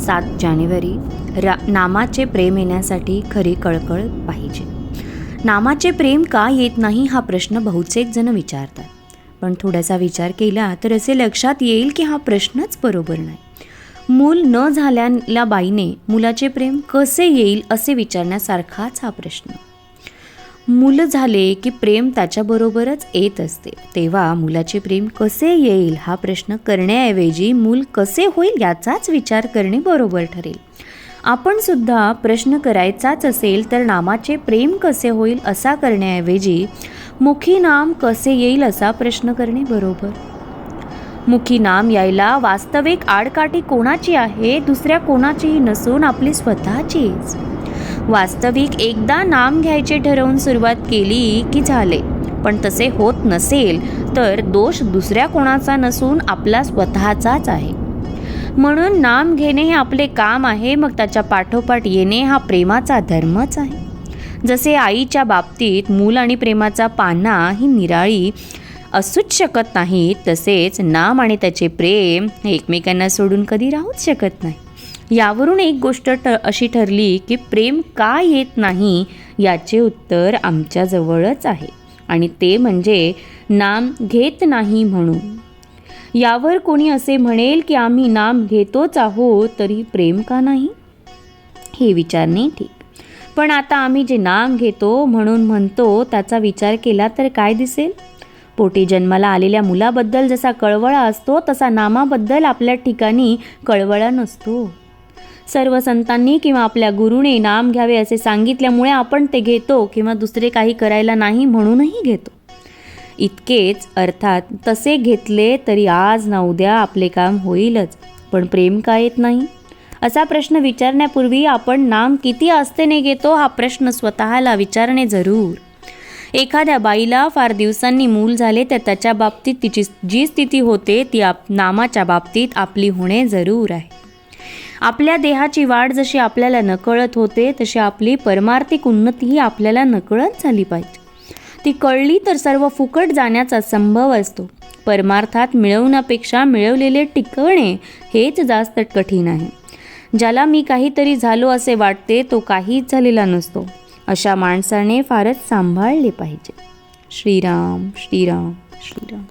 सात जानेवारी रा नामाचे प्रेम येण्यासाठी खरी कळकळ पाहिजे. नामाचे प्रेम का येत नाही हा प्रश्न बहुतेक जण विचारतात. पण थोडासा विचार केला तर असे लक्षात येईल की हा प्रश्नच बरोबर नाही. मूल न झाल्याला बाईने मुलाचे प्रेम कसे येईल असे विचारण्यासारखाच हा प्रश्न. मुलं झाले की प्रेम त्याच्याबरोबरच येत असते. तेव्हा मुलाचे प्रेम कसे येईल हा प्रश्न करण्याऐवजी मूल कसे होईल याचाच विचार करणे बरोबर ठरेल. आपण सुद्धा प्रश्न करायचाच असेल तर नामाचे प्रेम कसे होईल असा करण्याऐवजी मुखी नाम कसे येईल असा प्रश्न करणे बरोबर. मुखी नाम यायला वास्तविक आडकाठी कोणाची आहे दुसऱ्या कोणाचीही नसून आपली स्वतःचीच. वास्तविक एकदा नाम घ्यायचे ठरवून सुरुवात केली की झाले. पण तसे होत नसेल तर दोष दुसऱ्या कोणाचा नसून आपला स्वतःचाच आहे. म्हणून नाम घेणे हे आपले काम आहे मग त्याच्या पाठोपाठ येणे हा प्रेमाचा धर्मच आहे. जसे आईच्या बाबतीत मूल आणि प्रेमाचा पाना ही निराळी असूच शकत नाही तसेच नाम आणि त्याचे प्रेम हे एकमेकांना सोडून कधी राहूच शकत नाही. यावरून एक गोष्ट ट अशी ठरली की प्रेम का येत नाही याचे उत्तर आमच्याजवळच आहे आणि ते म्हणजे नाम घेत नाही म्हणून. यावर कोणी असे म्हणेल की आम्ही नाम घेतोच आहोत तरी प्रेम का नाही? हे विचारणे ठीक. पण आता आम्ही जे नाम घेतो म्हणून म्हणतो त्याचा विचार केला तर काय दिसेल? पोटी जन्माला आलेल्या मुलाबद्दल जसा कळवळा असतो तसा नामाबद्दल आपल्या ठिकाणी कळवळा नसतो. सर्व संतांनी किंवा आपल्या गुरुने नाम घ्यावे असे सांगितल्यामुळे आपण ते घेतो किंवा दुसरे काही करायला नाही म्हणूनही घेतो. इतकेच अर्थात तसे घेतले तरी आज ना उद्या आपले काम होईलच पण प्रेम का येत नाही? असा प्रश्न विचारण्यापूर्वी आपण नाम किती आस्थेने घेतो हा प्रश्न स्वतःला विचारणे जरूर. एखाद्या बाईला फार दिवसांनी मूल झाले तर त्याच्या बाबतीत तिची जी स्थिती होते ती आप नामाच्या बाबतीत आपली होणे जरूर आहे. आपल्या देहाची वाढ जशी आपल्याला नकळत होते तशी आपली परमार्थिक उन्नतीही आपल्याला नकळत झाली पाहिजे. ती कळली तर सर्व फुकट जाण्याचा संभव असतो. परमार्थात मिळवण्यापेक्षा मिळवलेले टिकवणे हेच जास्त कठीण आहे. ज्याला मी काहीतरी झालो असे वाटते तो काहीच झालेला नसतो. अशा माणसाने फारच सांभाळले पाहिजे. श्रीराम श्रीराम श्रीराम.